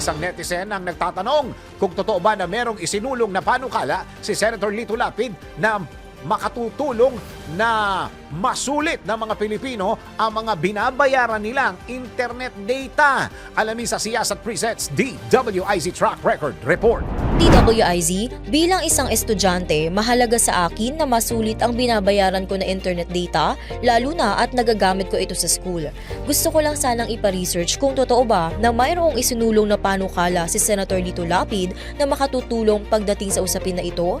Isang netizen ang nagtatanong kung totoo ba na merong isinulong na panukala si Senator Lito Lapid na makatutulong na masulit ng mga Pilipino ang mga binabayaran nilang internet data. Alamin sa Siyasat Presents DWIZ Track Record Report. TWIZ, bilang isang estudyante, mahalaga sa akin na masulit ang binabayaran ko na internet data, lalo na at nagagamit ko ito sa school. Gusto ko lang sanang ipa-research kung totoo ba na mayroong isinulong na panukala si Senator Lito Lapid na makatutulong pagdating sa usapin na ito?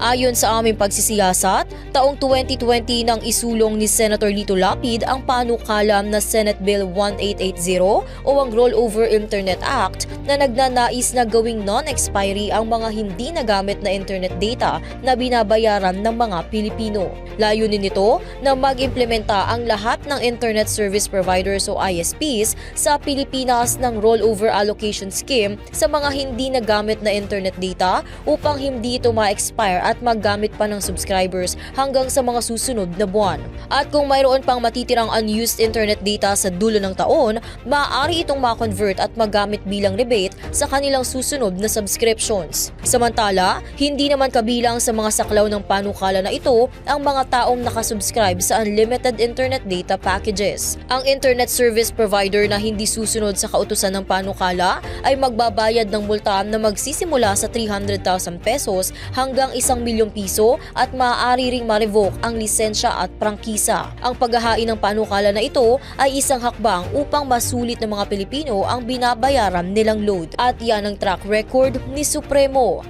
Ayon sa aming pagsisiyasat, taong 2020 nang isulong ni Senator Lito Lapid ang panukalam na Senate Bill 1880 o ang Rollover Internet Act na nagnanais na gawing non-expiry ang mga hindi nagamit na internet data na binabayaran ng mga Pilipino. Layunin nito na mag-implementa ang lahat ng Internet Service Providers o ISPs sa Pilipinas ng Rollover Allocation Scheme sa mga hindi nagamit na internet data upang hindi ito ma-expire at maggamit pa ng subscribers hanggang sa mga susunod na buwan. At kung mayroon pang matitirang unused internet data sa dulo ng taon, maaari itong ma-convert at magamit bilang rebate sa kanilang susunod na subscriptions. Samantala, hindi naman kabilang sa mga saklaw ng panukala na ito ang mga taong nakasubscribe sa unlimited internet data packages. Ang internet service provider na hindi susunod sa kautusan ng panukala ay magbabayad ng multa na magsisimula sa 300,000 pesos hanggang 1 milyong piso at maaari ring ma-revoke ang lisensya at prangkisa. Ang paghahain ng panukala na ito ay isang hakbang upang masulit ng mga Pilipino ang binabayaran nilang load. At yan ang track record ni Supremo.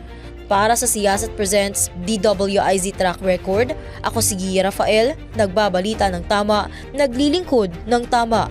Para sa Siyasat Presents DWIZ Track Record, ako si Gia Rafael, nagbabalita ng tama, naglilingkod ng tama.